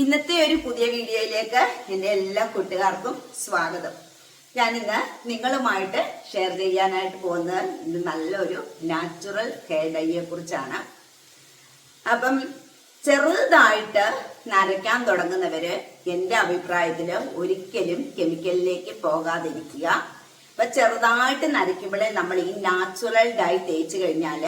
ഇന്നത്തെ ഒരു പുതിയ വീഡിയോയിലേക്ക് എന്റെ എല്ലാ കൂട്ടുകാർക്കും സ്വാഗതം. ഞാൻ ഇന്ന് നിങ്ങളുമായിട്ട് ഷെയർ ചെയ്യാനായിട്ട് പോകുന്നത് നല്ലൊരു നാച്ചുറൽ ഹെയർ ഡൈയെ കുറിച്ചാണ്. അപ്പം ചെറുതായിട്ട് നരയ്ക്കാൻ തുടങ്ങുന്നവര് എന്റെ അഭിപ്രായത്തിൽ ഒരിക്കലും കെമിക്കലിലേക്ക് പോകാതിരിക്കുക. അപ്പൊ ചെറുതായിട്ട് നരയ്ക്കുമ്പോഴേ നമ്മൾ ഈ നാച്ചുറൽ ഡൈ തേച്ച് കഴിഞ്ഞാൽ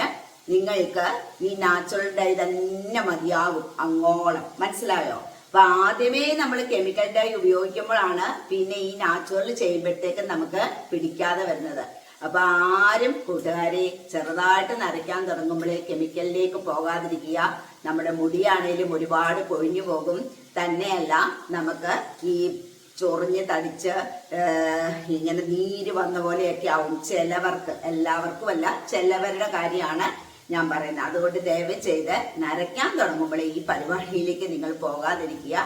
നിങ്ങൾക്ക് ഈ നാച്ചുറൽ ഡൈ തന്നെ മതിയാകും അങ്ങോളം. മനസ്സിലായോ? അപ്പൊ ആദ്യമേ നമ്മൾ കെമിക്കൽ ഡൈ ഉപയോഗിക്കുമ്പോഴാണ് പിന്നെ ഈ നാച്ചുറൽ ചെയ്യുമ്പോഴത്തേക്ക് നമുക്ക് പിടിക്കാതെ വരുന്നത്. അപ്പൊ ആരും കൂട്ടുകാരെ ചെറുതായിട്ട് നരയ്ക്കാൻ തുടങ്ങുമ്പോഴേ കെമിക്കലിലേക്ക് പോകാതിരിക്കുക. നമ്മുടെ മുടിയാണേലും ഒരുപാട് കൊഴിഞ്ഞു പോകും. തന്നെയല്ല നമുക്ക് ഈ ചൊറിഞ്ഞ് തടിച്ച് ഇങ്ങനെ നീര് വന്ന പോലെയൊക്കെ ആവും ചിലവർക്ക്. എല്ലാവർക്കും അല്ല ചിലവരുടെ കാര്യമാണ് ഞാൻ പറയുന്നത്. അതുകൊണ്ട് ദയവ് ചെയ്ത് നരയ്ക്കാൻ തുടങ്ങുമ്പോൾ ഈ പരിപാടിയിലേക്ക് നിങ്ങൾ പോകാതിരിക്കുക.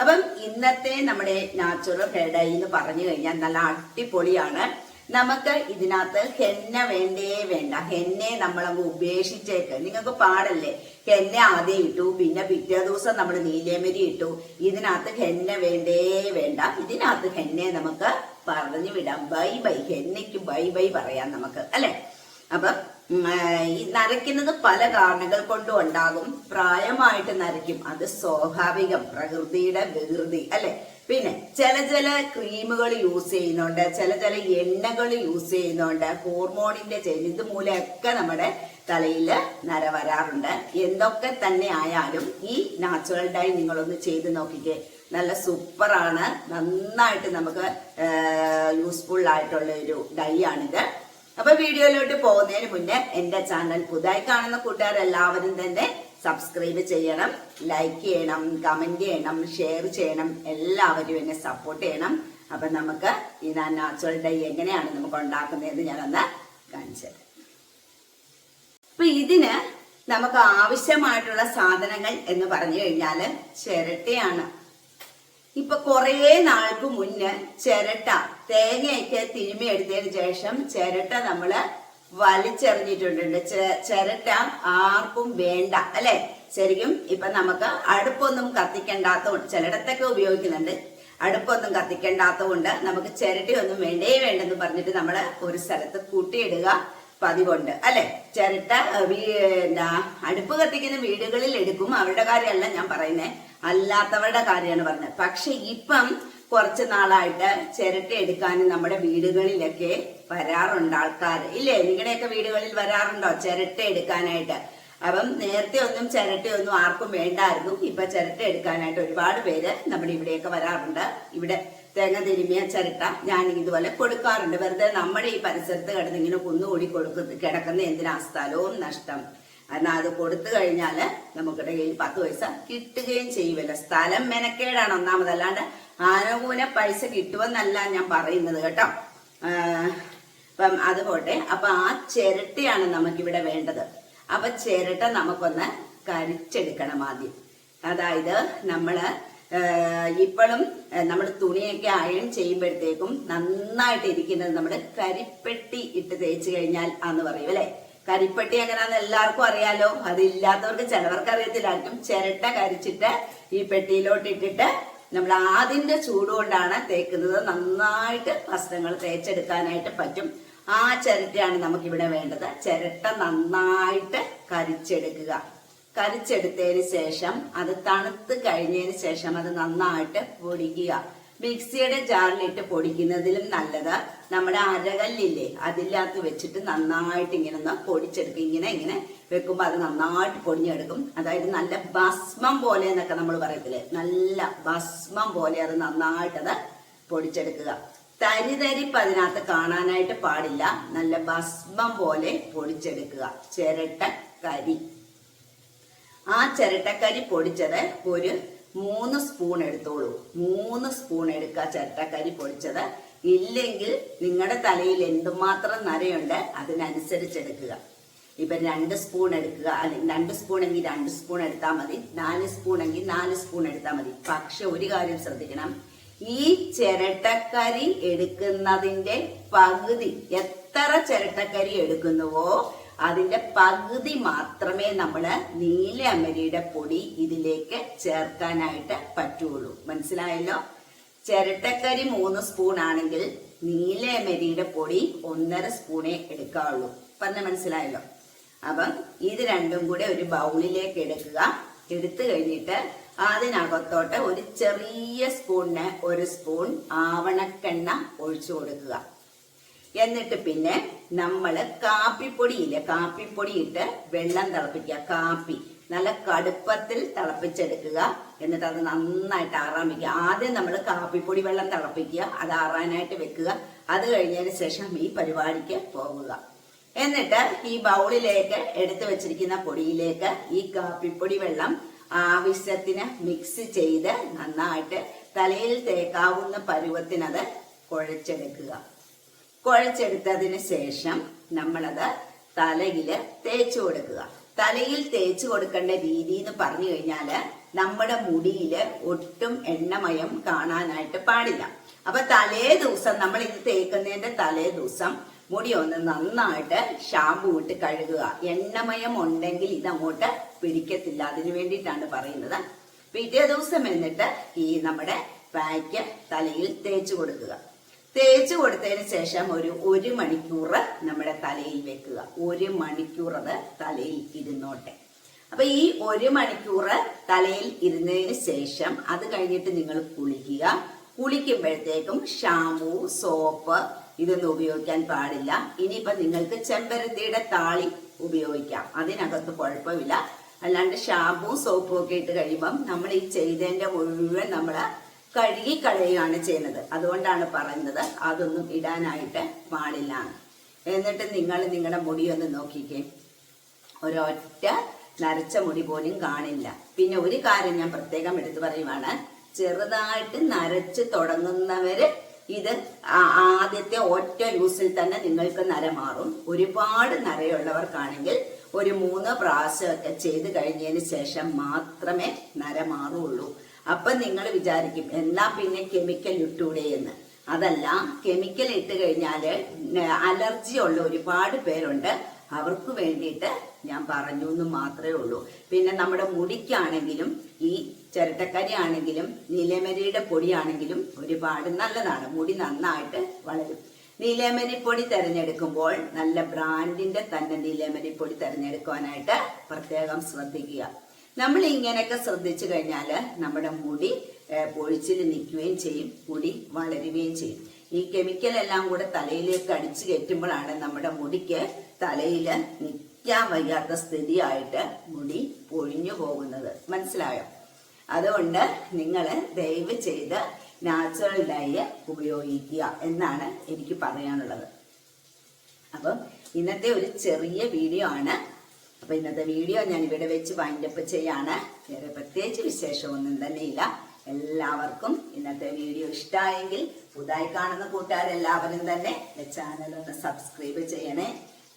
അപ്പം ഇന്നത്തെ നമ്മുടെ നാച്ചുറൽ ഹെയർ ഡൈ എന്ന് പറഞ്ഞു കഴിഞ്ഞാൽ നല്ല അടിപൊളിയാണ്. നമുക്ക് ഇതിനകത്ത് ഹെന്ന വേണ്ടേ വേണ്ട. ഹെന്നെ നമ്മളങ്ങ് ഉപേക്ഷിച്ചേക്ക്. നിങ്ങൾക്ക് പാടല്ലേ? ഹെന്ന ആദ്യം ഇട്ടു പിന്നെ പിറ്റേ ദിവസം നമ്മൾ നീലേമരി ഇട്ടു. ഇതിനകത്ത് ഹെന്ന വേണ്ടേ വേണ്ട. ഇതിനകത്ത് ഹെന്നെ നമുക്ക് പറഞ്ഞു വിടാം. Bye bye. ഹെന്നയ്ക്ക് ബൈ ബൈ പറയാം നമുക്ക്. അല്ലെ? അപ്പം ഈ നരയ്ക്കുന്നത് പല കാരണങ്ങൾ കൊണ്ടും ഉണ്ടാകും. പ്രായമായിട്ട് നരയ്ക്കും. അത് സ്വാഭാവികം. പ്രകൃതിയുടെ വികൃതി അല്ലെ? പിന്നെ ചില ചില ക്രീമുകൾ യൂസ് ചെയ്യുന്നുണ്ട്. ചില ചില എണ്ണകൾ യൂസ് ചെയ്യുന്നുണ്ട്. ഹോർമോണിന്റെ ചേഞ്ച് മൂലമൊക്കെ നമ്മുടെ തലയിൽ നര വരാറുണ്ട്. എന്തൊക്കെ തന്നെ ആയാലും ഈ നാച്ചുറൽ ഡൈ നിങ്ങളൊന്ന് ചെയ്ത് നോക്കിക്കേ. നല്ല സൂപ്പറാണ്. നന്നായിട്ട് നമുക്ക് യൂസ്ഫുൾ ആയിട്ടുള്ള ഒരു ഡൈ ആണിത്. അപ്പൊ വീഡിയോയിലോട്ട് പോകുന്നതിന് മുന്നേ എന്റെ ചാനൽ പുതുതായി കാണുന്ന കൂട്ടുകാരെല്ലാവരും തന്നെ സബ്സ്ക്രൈബ് ചെയ്യണം ലൈക്ക് ചെയ്യണം കമന്റ് ചെയ്യണം ഷെയർ ചെയ്യണം എല്ലാവരും എന്നെ സപ്പോർട്ട് ചെയ്യണം. അപ്പൊ നമുക്ക് ഈ നാച്ചുറൽ ഡൈ എങ്ങനെയാണ് നമുക്ക് ഉണ്ടാക്കുന്നതെന്ന് ഞാനൊന്ന് കാണിച്ചത് അപ്പൊ ഇതിന് നമുക്ക് ആവശ്യമായിട്ടുള്ള സാധനങ്ങൾ എന്ന് പറഞ്ഞു കഴിഞ്ഞാൽ ചിരട്ടയാണ്. ഇപ്പൊ കുറേ നാൾക്ക് മുന്നേ ചിരട്ട തേങ്ങയൊക്കെ തിരുമ്മി എടുത്തതിന് ശേഷം ചിരട്ട നമ്മൾ വലിച്ചെറിഞ്ഞിട്ടുണ്ട് ചിരട്ട ആർക്കും വേണ്ട അല്ലെ? ശരിക്കും ഇപ്പൊ നമുക്ക് അടുപ്പൊന്നും കത്തിക്കണ്ടാത്തതുകൊണ്ട് ചിലയിടത്തൊക്കെ ഉപയോഗിക്കുന്നുണ്ട്. അടുപ്പൊന്നും കത്തിക്കണ്ടാത്തതുകൊണ്ട് നമുക്ക് ചിരട്ടയൊന്നും വേണ്ടേ വേണ്ടെന്ന് പറഞ്ഞിട്ട് നമ്മൾ ഒരു സ്ഥലത്ത് കൂട്ടിയിടുക. പതിവുണ്ട്. അല്ലെ? ചിരട്ട എന്താ അടുപ്പ് കത്തിക്കുന്ന വീടുകളിൽ എടുക്കും. അവരുടെ കാര്യമല്ല ഞാൻ പറയുന്നത് അല്ലാത്തവരുടെ കാര്യമാണ് പറഞ്ഞത്. പക്ഷെ ഇപ്പം കുറച്ച് നാളായിട്ട് ചിരട്ട എടുക്കാനും നമ്മുടെ വീടുകളിലൊക്കെ വരാറുണ്ട് ആൾക്കാർ ഇല്ലേ? നിങ്ങളുടെയൊക്കെ വീടുകളിൽ വരാറുണ്ടോ ചിരട്ട എടുക്കാനായിട്ട്? അപ്പം നേരത്തെ ഒന്നും ചിരട്ട ഒന്നും ആർക്കും വേണ്ടായിരുന്നു. ഇപ്പൊ ചിരട്ട എടുക്കാനായിട്ട് ഒരുപാട് പേര് നമ്മുടെ ഇവിടെയൊക്കെ വരാറുണ്ട്. ഇവിടെ തേങ്ങ തിരുമിയ ചിരട്ട ഞാൻ ഇതുപോലെ കൊടുക്കാറുണ്ട്. വെറുതെ നമ്മുടെ ഈ പരിസരത്ത് കിടന്ന് ഇങ്ങനെ കുന്നുകൂടി കൊടുക്കുന്ന കിടക്കുന്ന എന്തിനാ? സ്ഥലവും നഷ്ടം. എന്നാൽ അത് കൊടുത്തു കഴിഞ്ഞാൽ നമുക്കിടെ കയ്യിൽ പത്ത് പൈസ കിട്ടുകയും ചെയ്യുമല്ലോ. സ്ഥലം മെനക്കേടാണ് ഒന്നാമത്. അല്ലാണ്ട് ആനുകൂല പൈസ കിട്ടുമെന്നല്ല ഞാൻ പറയുന്നത് കേട്ടോ. അപ്പം അത് പോട്ടെ. അപ്പൊ ആ ചിരട്ടയാണ് നമുക്കിവിടെ വേണ്ടത്. അപ്പൊ ചിരട്ട നമുക്കൊന്ന് കരിച്ചെടുക്കണം ആദ്യം. അതായത് നമ്മൾ ഇപ്പോഴും നമ്മൾ തുണിയൊക്കെ അയൺ ചെയ്യുമ്പോഴത്തേക്കും നന്നായിട്ട് ഇരിക്കുന്നത് നമ്മുടെ കരിപ്പെട്ടി ഇട്ട് തേച്ച് കഴിഞ്ഞാൽ ആന്ന് പറയും അല്ലെ? കരിപ്പെട്ടി എങ്ങനെയാന്ന് എല്ലാവർക്കും അറിയാലോ? അതില്ലാത്തവർക്ക് ചിലവർക്ക് അറിയത്തില്ലായിരിക്കും ചിരട്ട കരിച്ചിട്ട് ഈ പെട്ടിയിലോട്ട് ഇട്ടിട്ട് നമ്മൾ ആദ്യന്റെ ചൂടുകൊണ്ടാണ് തേക്കുന്നത്. നന്നായിട്ട് വസ്ത്രങ്ങൾ തേച്ചെടുക്കാനായിട്ട് പറ്റും. ആ ചിരട്ടയാണ് നമുക്കിവിടെ വേണ്ടത്. ചിരട്ട നന്നായിട്ട് കരിച്ചെടുക്കുക. കരിച്ചെടുത്തതിന് ശേഷം അത് തണുത്ത് കഴിഞ്ഞതിന് ശേഷം അത് നന്നായിട്ട് പൊടിക്കുക. മിക്സിയുടെ ജാറിലിട്ട് പൊടിക്കുന്നതിലും നല്ലത് നമ്മുടെ അരകല്ലില്ലേ അതിനകത്ത് വെച്ചിട്ട് നന്നായിട്ട് ഇങ്ങനെ ഒന്ന് പൊടിച്ചെടുക്കും ഇങ്ങനെ ഇങ്ങനെ വെക്കുമ്പോൾ അത് നന്നായിട്ട് പൊടിഞ്ഞെടുക്കും. അതായത് നല്ല ഭസ്മം പോലെ എന്നൊക്കെ നമ്മൾ പറയത്തില്ലേ? നല്ല ഭസ്മം പോലെ അത് നന്നായിട്ട് അത് പൊടിച്ചെടുക്കുക. തരി തരിപ്പ് അതിനകത്ത് കാണാനായിട്ട് പാടില്ല. നല്ല ഭസ്മം പോലെ പൊടിച്ചെടുക്കുക. ചിരട്ട കരി ആ ചിരട്ടക്കരി പൊടിച്ചത് ഒരു മൂന്ന് സ്പൂൺ എടുത്തോളൂ. മൂന്ന് സ്പൂൺ എടുക്കുക ചിരട്ടക്കരി പൊടിച്ചത്. ഇല്ലെങ്കിൽ നിങ്ങളുടെ തലയിൽ എന്തുമാത്രം നരയുണ്ട് അതിനനുസരിച്ച് എടുക്കുക. ഇപ്പൊ രണ്ട് സ്പൂൺ എടുക്കുക. അല്ലെങ്കിൽ രണ്ട് സ്പൂൺ എങ്കിൽ രണ്ട് സ്പൂൺ എടുത്താൽ മതി. നാല് സ്പൂൺ എങ്കിൽ നാല് സ്പൂൺ എടുത്താൽ മതി. പക്ഷെ ഒരു കാര്യം ശ്രദ്ധിക്കണം. ഈ ചിരട്ടക്കരി എടുക്കുന്നതിന്റെ പകുതി എത്ര ചിരട്ടക്കരി എടുക്കുന്നുവോ അതിന്റെ പകുതി മാത്രമേ നമ്മൾ നീലയമരിയുടെ പൊടി ഇതിലേക്ക് ചേർക്കാനായിട്ട് പറ്റുള്ളൂ. മനസ്സിലായല്ലോ? ചിരട്ടക്കരി മൂന്ന് സ്പൂൺ ആണെങ്കിൽ നീല അമരിയുടെ പൊടി ഒന്നര സ്പൂണേ എടുക്കാവുള്ളൂ. പറഞ്ഞ മനസ്സിലായല്ലോ? അപ്പം ഇത് രണ്ടും കൂടെ ഒരു ബൗളിലേക്ക് എടുക്കുക. എടുത്തു കഴിഞ്ഞിട്ട് അതിനകത്തോട്ട് ഒരു ചെറിയ സ്പൂണിന് ഒരു സ്പൂൺ ആവണക്കെണ്ണ ഒഴിച്ചു കൊടുക്കുക. എന്നിട്ട് പിന്നെ നമ്മൾ കാപ്പിപ്പൊടിയില്ലേ കാപ്പിപ്പൊടി ഇട്ട് വെള്ളം തിളപ്പിക്കുക കാപ്പി. നല്ല കടുപ്പത്തിൽ തിളപ്പിച്ചെടുക്കുക. എന്നിട്ട് അത് നന്നായിട്ട് ആറാൻ വെക്കുക. ആദ്യം നമ്മൾ കാപ്പിപ്പൊടി വെള്ളം തിളപ്പിക്കുക അത് ആറാനായിട്ട് വെക്കുക. അത് കഴിഞ്ഞതിന് ശേഷം ഈ പരിപാടിക്ക് പോകുക എന്നിട്ട് ഈ ബൗളിലേക്ക് എടുത്തു വെച്ചിരിക്കുന്ന പൊടിയിലേക്ക് ഈ കാപ്പിപ്പൊടി വെള്ളം ആവശ്യത്തിന് മിക്സ് ചെയ്ത് നന്നായിട്ട് തലയിൽ തേക്കാവുന്ന പരുവത്തിനത് കുഴച്ചെടുക്കുക. കുഴച്ചെടുത്തതിന് ശേഷം നമ്മളത് തലയിൽ തേച്ചു കൊടുക്കുക. തലയിൽ തേച്ചു കൊടുക്കേണ്ട രീതി എന്ന് പറഞ്ഞു കഴിഞ്ഞാൽ നമ്മുടെ മുടിയിൽ ഒട്ടും എണ്ണമയം കാണാനായിട്ട് പാടില്ല. അപ്പൊ തലേ ദിവസം നമ്മൾ ഇത് തേക്കുന്നതിന്റെ തലേ ദിവസം മുടി ഒന്ന് നന്നായിട്ട് ഷാമ്പു ഇട്ട് കഴുകുക. എണ്ണമയം ഉണ്ടെങ്കിൽ ഇതങ്ങോട്ട് പിടിക്കത്തില്ല. അതിനു വേണ്ടിയിട്ടാണ് പറയുന്നത്. പിറ്റേ ദിവസം എന്നിട്ട് ഈ നമ്മുടെ പാക്ക് തലയിൽ തേച്ചു കൊടുക്കുക. തേച്ച് കൊടുത്തതിന് ശേഷം ഒരു ഒരു മണിക്കൂർ നമ്മുടെ തലയിൽ വെക്കുക. ഒരു മണിക്കൂർ അത് തലയിൽ ഇരുന്നോട്ടെ. അപ്പൊ ഈ ഒരു മണിക്കൂർ തലയിൽ ഇരുന്നതിന് ശേഷം അത് കഴിഞ്ഞിട്ട് നിങ്ങൾ കുളിക്കുക. കുളിക്കുമ്പോഴത്തേക്കും ഷാമ്പു സോപ്പ് ഇതൊന്നും ഉപയോഗിക്കാൻ പാടില്ല. ഇനിയിപ്പൊ നിങ്ങൾക്ക് ചെമ്പരത്തിയുടെ താളി ഉപയോഗിക്കാം. അതിനകത്ത് കുഴപ്പമില്ല. അല്ലാണ്ട് ഷാമ്പു സോപ്പും ഒക്കെ ഇട്ട് കഴിയുമ്പം നമ്മൾ ഈ ചെയ്തതിന്റെ മുഴുവൻ നമ്മൾ കഴുകി കളയുകയാണ് ചെയ്യുന്നത്. അതുകൊണ്ടാണ് പറയുന്നത് അതൊന്നും ഇടാനായിട്ട് പാടില്ല എന്നിട്ട് നിങ്ങൾ നിങ്ങളുടെ മുടി ഒന്ന് നോക്കിക്കേ. ഒരൊറ്റ നരച്ച മുടി പോലും കാണില്ല. പിന്നെ ഒരു കാര്യം ഞാൻ പ്രത്യേകം എടുത്തു പറയുവാണ്. ചെറുതായിട്ട് നരച്ച് തുടങ്ങുന്നവര് ഇത് ആദ്യത്തെ ഒറ്റ യൂസിൽ തന്നെ നിങ്ങൾക്ക് നര മാറും. ഒരുപാട് നരയുള്ളവർക്കാണെങ്കിൽ ഒരു മൂന്ന് പ്രാവശ്യമൊക്കെ ചെയ്ത് കഴിഞ്ഞതിന് ശേഷം മാത്രമേ നര മാറുള്ളൂ. അപ്പൊ നിങ്ങൾ വിചാരിക്കും എന്നാ പിന്നെ കെമിക്കൽ ഇട്ടൂടെ എന്ന്. അതല്ല കെമിക്കൽ ഇട്ട് കഴിഞ്ഞാൽ അലർജി ഉള്ള ഒരുപാട് പേരുണ്ട്. അവർക്ക് വേണ്ടിയിട്ട് ഞാൻ പറഞ്ഞു എന്ന് മാത്രമേ ഉള്ളൂ. പിന്നെ നമ്മുടെ മുടിക്കാണെങ്കിലും ഈ ചിരട്ടക്കരി ആണെങ്കിലും നീലമരിയുടെ പൊടിയാണെങ്കിലും ഒരുപാട് നല്ലതാണ്. മുടി നന്നായിട്ട് വളരും. നീലമരിപ്പൊടി തിരഞ്ഞെടുക്കുമ്പോൾ നല്ല ബ്രാൻഡിന്റെ തന്നെ നീലമരിപ്പൊടി തിരഞ്ഞെടുക്കുവാനായിട്ട് പ്രത്യേകം ശ്രദ്ധിക്കുക. നമ്മൾ ഇങ്ങനെയൊക്കെ ശ്രദ്ധിച്ചു കഴിഞ്ഞാൽ നമ്മുടെ മുടി പൊഴിച്ചിൽ നിൽക്കുകയും ചെയ്യും. മുടി വളരുകയും ചെയ്യും. ഈ കെമിക്കൽ എല്ലാം കൂടെ തലയിലേക്ക് അടിച്ചു കയറ്റുമ്പോഴാണ് നമ്മുടെ മുടിക്ക് തലയിൽ നിൽക്കാൻ വയ്യാത്ത സ്ഥിതിയായിട്ട് മുടി പൊഴിഞ്ഞു പോകുന്നത്. മനസ്സിലായോ? അതുകൊണ്ട് നിങ്ങൾ ദയവ് ചെയ്ത് നാച്ചുറൽ ഡൈ ഉപയോഗിക്കുക എന്നാണ് എനിക്ക് പറയാനുള്ളത്. അപ്പം ഇന്നത്തെ ഒരു ചെറിയ വീഡിയോ ആണ്. അപ്പൊ ഇന്നത്തെ വീഡിയോ ഞാൻ ഇവിടെ വെച്ച് വൈൻഡപ്പ് ചെയ്യാണ്. വേറെ പ്രത്യേകിച്ച് വിശേഷമൊന്നും തന്നെ ഇല്ല എല്ലാവർക്കും ഇന്നത്തെ വീഡിയോ ഇഷ്ടമായെങ്കിൽ പുതുതായി കാണുന്ന കൂട്ടുകാരെല്ലാവരും തന്നെ ചാനൽ ഒന്ന് സബ്സ്ക്രൈബ് ചെയ്യണേ.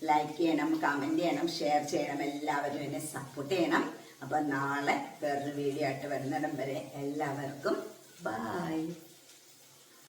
ലൈക്ക് ചെയ്യണം കമന്റ് ചെയ്യണം ഷെയർ ചെയ്യണം എല്ലാവരും എന്നെ സപ്പോർട്ട് ചെയ്യണം. അപ്പൊ നാളെ വേറൊരു വീഡിയോ ആയിട്ട് വരുന്നിടം വരെ എല്ലാവർക്കും ബൈ